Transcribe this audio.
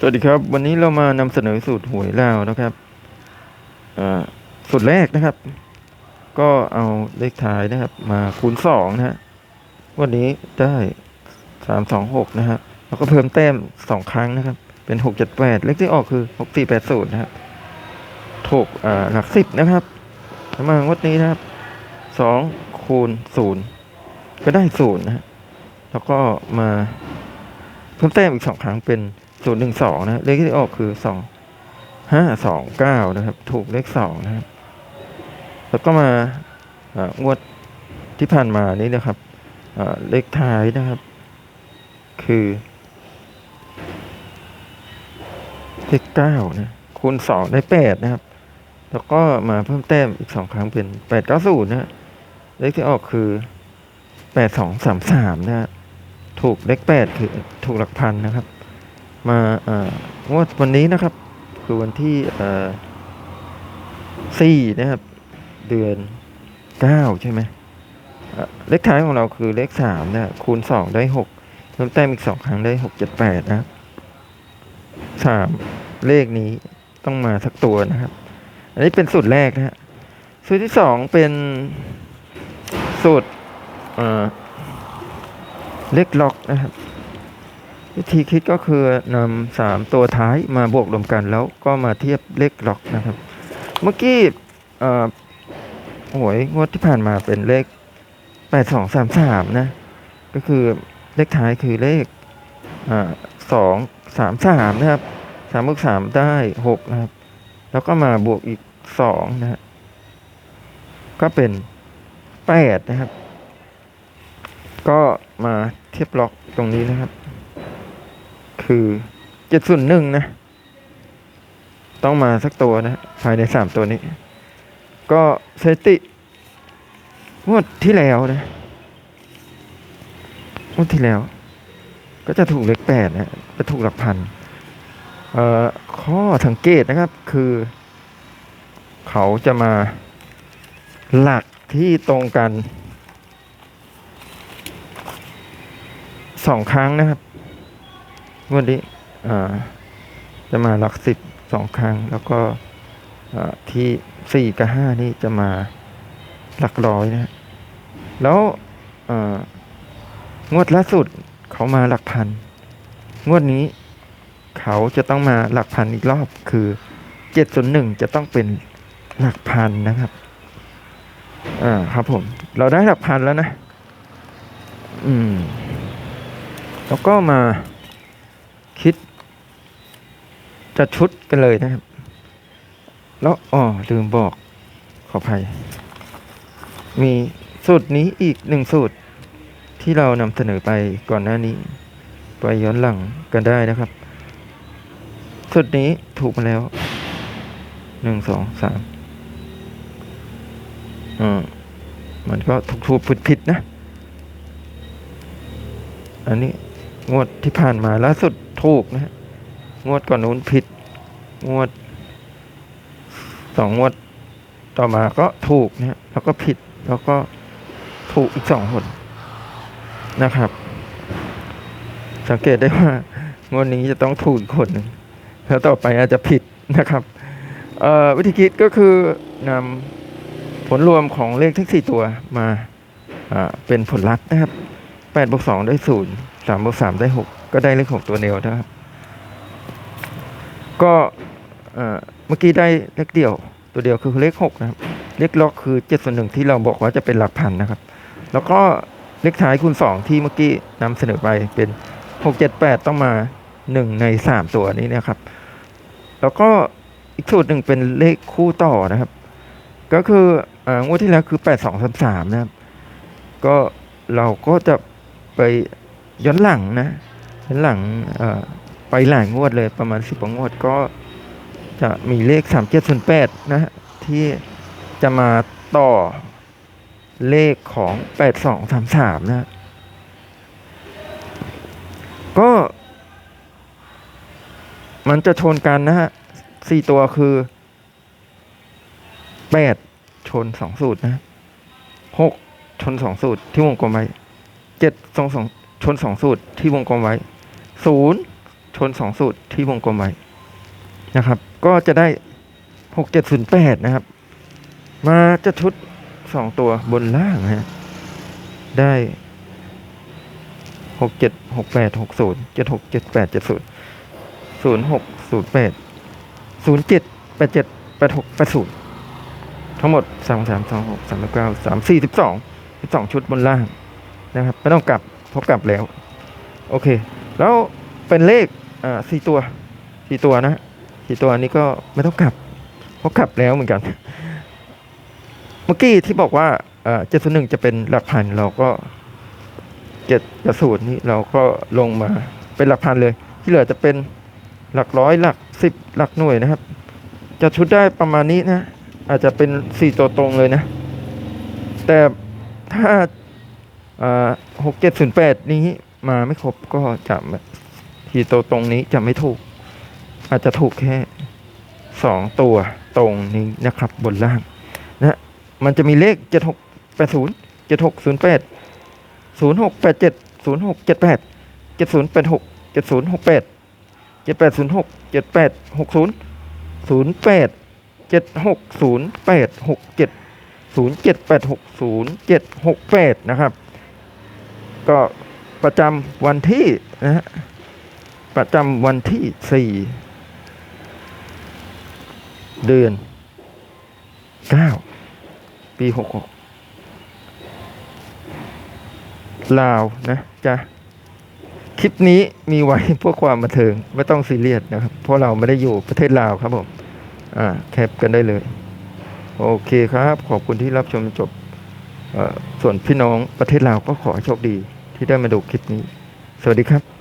สวัสดีครับ วันนี้เรามานำเสนอสูตรหวยลาวนะครับสูตรแรกนะครับ ก็เอาเลขท้ายนะครับ มาคูณสองนะฮะวันนี้ได้สามสองหกนะครับแล้วก็เพิ่มแต้มสองครั้งนะครับ เป็นหกเจ็ดแปดเลขที่ออกคือหกสี่แปดศูนย์นะครับถูกหลักสิบนะครับมางวดนี้นะครับสองคูณศูนย์ก็ได้ศูนย์นะฮะแล้วก็มาเพิ่มแต้มอีกสองครั้งเป็น ศูนย์หนึ่งสองนะเลขที่ออกคือสองห้าสองเก้านะครับ ถูกเลขสองนะครับ แล้วก็มาอ่างวดที่ผ่านมานี้นะครับเลขท้ายนะครับ คือเลขเก้านะคูณสองได้แปดนะครับ แล้วก็มาเพิ่มแต้มอีกสองครั้งเป็นแปดเก้าศูนย์นะเลขที่ออกคือแปดสองสามสามนะฮะถูกเลขแปดคือถูกหลักพันนะครับ มาอ่องวดวันนี้นะครับ คือวันที่อ่อสี่นะครับ เดือนเก้าใช่ไหมเลขท้ายของเราคือเลขสามนะคูณสองได้หกเพิ่มแต้มอีกสองครั้งได้หกเจ็ดแปดนะครับสามเลขนี้ต้องมาสักตัวนะครับ อันนี้เป็นสูตรแรกนะฮะสูตรที่สองเป็นสูตรเลขล็อกนะครับ วิธีคิดก็คือนำสามตัวท้ายมาบวกรวมกันแล้วก็มาเทียบเลขล็อกนะครับ เมื่อกี้หวยงวดที่ผ่านมาเป็นเลขแปดสองสามสามนะ ก็คือเลขท้ายคือเลขสองสามสามนะครับสามบวกสามได้หกนะครับ แล้วก็มาบวกอีกสองนะฮะก็เป็นแปดนะครับ ก็มาเทียบล็อกตรงนี้นะครับ คือเจ็ดส่วนหนึ่งนะ ต้องมาสักตัวนะ ภายในสามตัวนี้ ก็สถิติงวดที่แล้วนะงวดที่แล้ว ก็จะถูกเลขแปดนะ จะถูกหลักพัน เอ่อ ข้อสังเกตนะครับคือ เขาจะมาหลักที่ตรงกันสองครั้งนะครับ วดนี้จะมาหลักสิบสองครั้ง แล้วก็ที่สี่กับห้านี่จะมาหลักร้อยนะ แล้วงวดล่าสุดเขามาหลักพัน งวดนี้เขาจะต้องมาหลักพันอีกรอบคือเจ็ดส่วนหนึ่งจะต้องเป็นหลักพันนะครับอ่าครับผม เราได้หลักพันแล้วนะ อืม แล้วก็มา คิด จะชุดกันเลยนะครับ แล้วอ๋อลืมบอกขออภัย มีสูตรนี้อีกหนึ่งสูตร ที่เรานำเสนอไปก่อนหน้านี้ ไปย้อนหลังกันได้นะครับ สูตรนี้ถูกมาแล้วหนึ่งสองสามอืมมันก็ถูกถูกผิดผิดนะ อันนี้งวดที่ผ่านมาล่าสุด ถูกนะฮะงวดก่อนนู้นผิด งวดสองงวดต่อมาก็ถูกนะฮะแล้วก็ผิดแล้วก็ถูกอีกสองคนนะครับ สังเกตได้ว่างวดนี้จะต้องถูกอีกคนนึงแล้วต่อไปอาจจะผิดนะครับเอ่อวิธีคิดก็คือนำผลรวมของเลขทั้งสี่ตัวมาอ่าเป็นผลลัพธ์นะครับแปดบวกสองได้ศูนย์สามบวกสามได้หก ก็ได้เลขหกตัวเดียวนะครับ ก็เมื่อกี้ได้เลขเดียว ตัวเดียวคือเลขหกนะครับ เลขล็อกคือเจ็ดส่วนหนึ่งที่เราบอกว่าจะเป็นหลักพันนะครับ แล้วก็เลขท้ายคูณสองที่เมื่อกี้นำเสนอไปเป็นหกเจ็ดแปดต้องมาหนึ่งในสามตัวนี้นะครับ แล้วก็อีกสูตรหนึ่งเป็นเลขคู่ต่อนะครับ ก็คืออ่องวดที่แล้วคือแปดสองสามสามนะครับ ก็เราก็จะไปย้อนหลังนะ ย้นหลังไปหลายงวดเลยประมาณสิบกว่างวดก็จะมีเลขสามเจ็ดส่วนแปดนะที่จะมาต่อเลขของแปดสองสามสามนะฮะก็มันจะชนกันนะฮะสี่ตัวคือแปดชนสองสูตรนะหกชนสองสูตรที่วงกลมไว้เจ็ดสองสองชนสองสูตรที่วงกลมไว้ ศูนย์ชนสองสูตรที่วงกลมไว้นะครับ ก็จะได้หกเจ็ดศูนย์แปดนะครับ มาจะชุดสองตัวบนล่างนะฮะได้หกเจ็ดหกแปดหกศูนย์เจ็ดหกเจ็ดแปดเจ็ดศูนย์ศูนย์หกศูนย์แปดศูนย์เจ็ดแปดเจ็ดแปดหกแปดศูนย์ทั้งหมดสามสามสองหกสามเก้าสามสี่สิบสองสิบสองชุดบนล่างนะครับ ไม่ต้องกลับพราะกลับแล้ว โอเค แล้วเป็นเลขอ่าสี่ตัวสี่ตัวนะสี่ตัวนี้ก็ไม่ต้องกลับเพราะกลับแล้วเหมือนกัน เมื่อกี้ที่บอกว่าเจ็ดศูนย์หนึ่งจะเป็นหลักพันเราก็เจ็ดกับศูนย์นี่เราก็ลงมาเป็นหลักพันเลย ที่เหลือจะเป็นหลักร้อยหลักสิบหลักหน่วยนะครับ จะชุดได้ประมาณนี้นะ อาจจะเป็นสี่ตัวตรงเลยนะ แต่ถ้าหกเจ็ดศูนย์แปดนี้ มาไม่ครบก็จะสี่ตัวตรงนี้จะไม่ถูก อาจจะถูกแค่สองตัวตรงนี้นะครับบนล่างนะมันจะมีเลขเจ็ดหกแปดศูนย์เจ็ดหกศูนย์แปดศูนย์หกแปดเจ็ดศูนย์หกเจ็ดแปดเจ็ดศูนย์แปดหกเจ็ดศูนย์หกแปดเจ็ดแปดศูนย์หกเจ็ดแปดหกศูนย์ศูนย์แปดเจ็ดหกศูนย์แปดหกเจ็ดศูนย์เจ็ดแปดหกศูนย์เจ็ดหกแปดนะครับ ก็ ประจำวันที่นะฮะประจำวันที่สี่เดือนเก้าปีหกหกลาวนะจ๊ะคลิปนี้มีไว้เพื่อความบันเทิง ไม่ต้องซีเรียสนะครับ เพราะเราไม่ได้อยู่ประเทศลาวครับผม อ่า แคปกันได้เลย โอเคครับ ขอบคุณที่รับชมจบส่วนพี่น้องประเทศลาวก็ขอโชคดี ที่ได้มาดูคลิปนี้ สวัสดีครับ